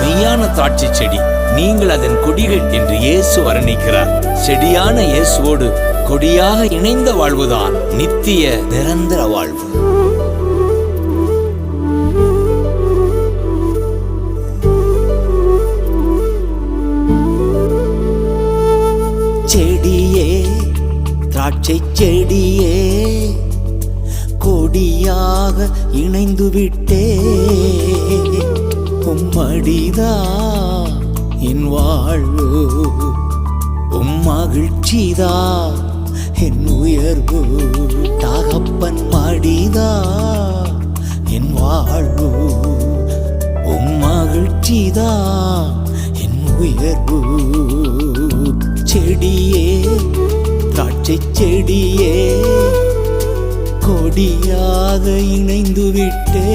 மெய்யான திராட்சை செடி. நீங்கள் அதன் கொடிகள் என்று இயேசு வர்ணிக்கிறார். செடியான இயேசுவோடு கொடியாக இணைந்த வாழ்வுதான் நித்திய நிரந்தர வாழ்வு. செடியே திராட்சை செடியே கொடியாக இணைந்து விட்டே படிதா என் வாழ்வு உம் மகிழ்ச்சிதா என் உயர்வு. தகப்பன் மடிதா என் வாழ்வு உம் மகிழ்ச்சிதா என் உயர்வு. செடியே திராட்சை செடியே கொடியாக இணைந்து விட்டே